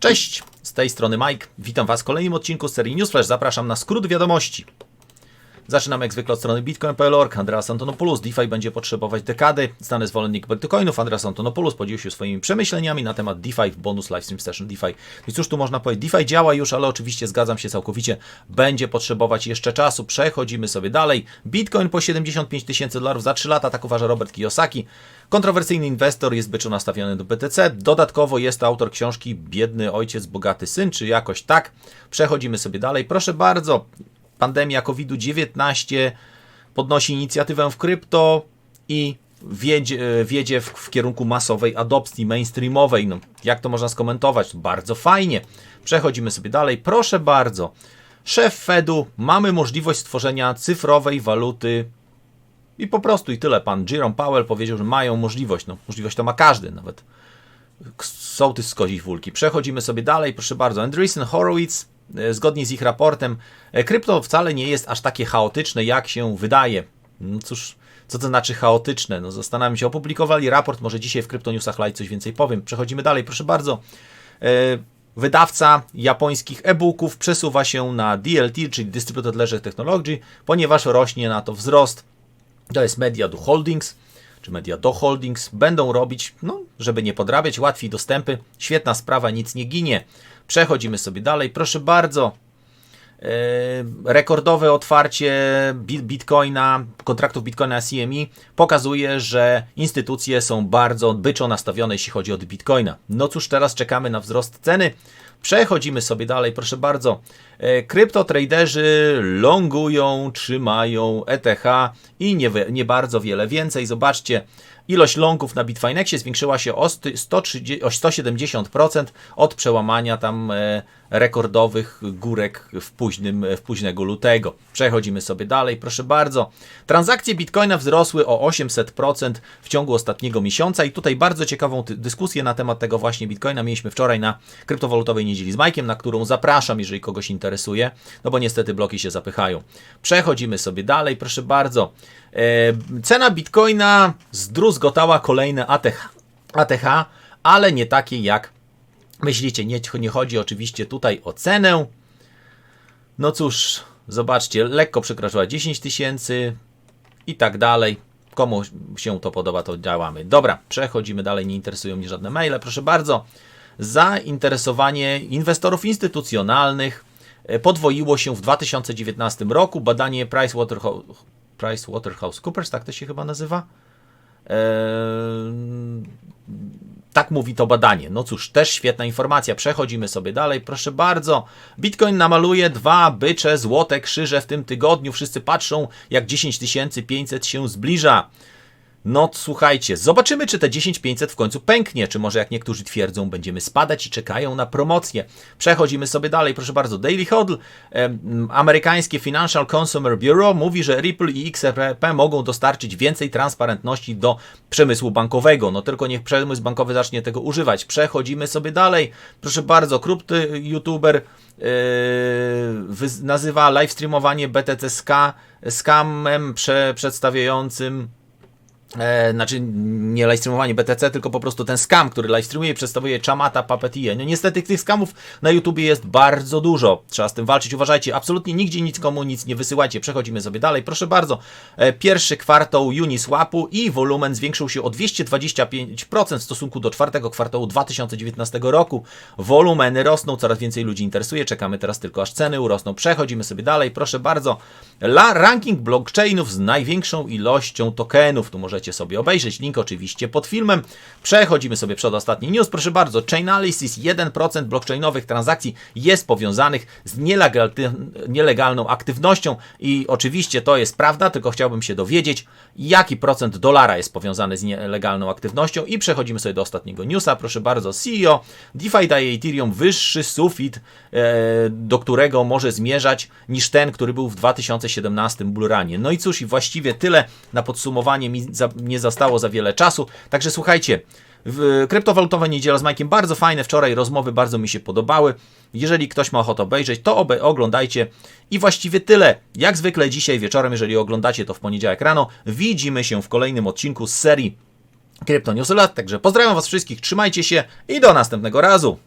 Cześć, z tej strony Mike. Witam Was w kolejnym odcinku serii Newsflash. Zapraszam na skrót wiadomości. Zaczynamy jak zwykle od strony bitcoin.org. Andreas Antonopoulos. DeFi będzie potrzebować dekady. Znany zwolennik bitcoinów Andreas Antonopoulos podzielił się swoimi przemyśleniami na temat DeFi w bonus Livestream Session DeFi. I cóż tu można powiedzieć? DeFi działa już, ale oczywiście zgadzam się całkowicie. Będzie potrzebować jeszcze czasu. Przechodzimy sobie dalej. Bitcoin po 75 tysięcy dolarów za 3 lata, tak uważa Robert Kiyosaki. Kontrowersyjny inwestor jest byczu nastawiony do BTC. Dodatkowo jest to autor książki Biedny ojciec, bogaty syn, czy jakoś tak. Przechodzimy sobie dalej. Proszę bardzo, pandemia COVID-19 podnosi inicjatywę w krypto i wiedzie, wiedzie w, w, kierunku masowej adopcji, mainstreamowej. No, jak to można skomentować? Bardzo fajnie. Przechodzimy sobie dalej. Proszę bardzo. Szef Fedu, mamy możliwość stworzenia cyfrowej waluty i po prostu i tyle. Pan Jerome Powell powiedział, że mają możliwość. No, możliwość to ma każdy, nawet sołtys z kozić wólki. Przechodzimy sobie dalej, proszę bardzo. Andreessen Horowitz, zgodnie z ich raportem, e, krypto wcale nie jest aż takie chaotyczne, jak się wydaje. No cóż, co to znaczy chaotyczne? No zastanawiam się, opublikowali raport, może dzisiaj w Crypto Newsach Live coś więcej powiem. Przechodzimy dalej, proszę bardzo. E, wydawca japońskich e-booków przesuwa się na DLT, czyli Distributed Ledger Technology, ponieważ rośnie na to wzrost. To jest Media Do Holdings czy Media Do Holdings będą robić, no, żeby nie podrabiać, łatwiej dostępy. Świetna sprawa, nic nie ginie. Przechodzimy sobie dalej. Proszę bardzo. Yy, rekordowe otwarcie Bitcoina, kontraktów Bitcoina CME pokazuje, że instytucje są bardzo byczo nastawione, jeśli chodzi o Bitcoina. No cóż, teraz czekamy na wzrost ceny. Przechodzimy sobie dalej, proszę bardzo. E, kryptotraderzy longują, trzymają ETH i nie, nie bardzo wiele więcej. Zobaczcie, ilość longów na Bitfinexie zwiększyła się o, 130, o 170% od przełamania tam e, rekordowych górek w, późnym, w późnego lutego. Przechodzimy sobie dalej, proszę bardzo. Transakcje Bitcoina wzrosły o 800% w ciągu ostatniego miesiąca i tutaj bardzo ciekawą dyskusję na temat tego właśnie Bitcoina mieliśmy wczoraj na kryptowalutowej niedzieli z Majkiem, na którą zapraszam, jeżeli kogoś interesuje, no bo niestety bloki się zapychają. Przechodzimy sobie dalej, proszę bardzo. E, cena Bitcoina zdruzgotała kolejne ATH, ATH ale nie takie jak myślicie. Nie, nie chodzi oczywiście tutaj o cenę. No cóż, zobaczcie, lekko przekroczyła 10 tysięcy i tak dalej. Komu się to podoba, to działamy. Dobra, przechodzimy dalej, nie interesują mnie żadne maile. Proszę bardzo, zainteresowanie inwestorów instytucjonalnych e, podwoiło się w 2019 roku. Badanie Pricewaterhouse, PricewaterhouseCoopers, tak to się chyba nazywa. Tak mówi to badanie. No cóż, też świetna informacja. Przechodzimy sobie dalej. Proszę bardzo. Bitcoin namaluje dwa bycze złote krzyże w tym tygodniu. Wszyscy patrzą, jak 10500 się zbliża. No słuchajcie, zobaczymy, czy te 10500 w końcu pęknie, czy może jak niektórzy twierdzą, będziemy spadać i czekają na promocję. Przechodzimy sobie dalej, proszę bardzo. Daily Hodl, e, amerykańskie Financial Consumer Bureau mówi, że Ripple i XRP mogą dostarczyć więcej transparentności do przemysłu bankowego. No tylko niech przemysł bankowy zacznie tego używać. Przechodzimy sobie dalej. Proszę bardzo, krupty youtuber Yy, nazywa live streamowanie BTC scamem prze, przedstawiającym E, znaczy nie livestreamowanie BTC, tylko po prostu ten scam, który livestreamuje i przedstawia Chamata, Puppeteer. No niestety tych scamów na YouTubie jest bardzo dużo. Trzeba z tym walczyć. Uważajcie, absolutnie nigdzie nic komu nic nie wysyłajcie. Przechodzimy sobie dalej. Proszę bardzo. E, pierwszy kwartał Uniswapu i wolumen zwiększył się o 225% w stosunku do czwartego kwartału 2019 roku. Wolumeny rosną, coraz więcej ludzi interesuje. Czekamy teraz tylko aż ceny urosną. Przechodzimy sobie dalej. Proszę bardzo. La ranking blockchainów z największą ilością tokenów. Tu może możecie sobie obejrzeć. Link oczywiście pod filmem. Przechodzimy sobie przed ostatni news. Proszę bardzo, Chainalysis 1% blockchainowych transakcji jest powiązanych z nielegalną aktywnością i oczywiście to jest prawda, tylko chciałbym się dowiedzieć, jaki procent dolara jest powiązany z nielegalną aktywnością i przechodzimy sobie do ostatniego newsa. Proszę bardzo, CEO DeFi daje Ethereum wyższy sufit, e, do którego może zmierzać niż ten, który był w 2017 bullrunie. No i cóż, i właściwie tyle na podsumowanie mi nie zostało za wiele czasu. Także słuchajcie, kryptowalutowe niedziela z Majkiem bardzo fajne. Wczoraj rozmowy bardzo mi się podobały. Jeżeli ktoś ma ochotę obejrzeć, to obe oglądajcie. I właściwie tyle. Jak zwykle dzisiaj wieczorem, jeżeli oglądacie to w poniedziałek rano, widzimy się w kolejnym odcinku z serii Krypto. Także pozdrawiam Was wszystkich, trzymajcie się i do następnego razu.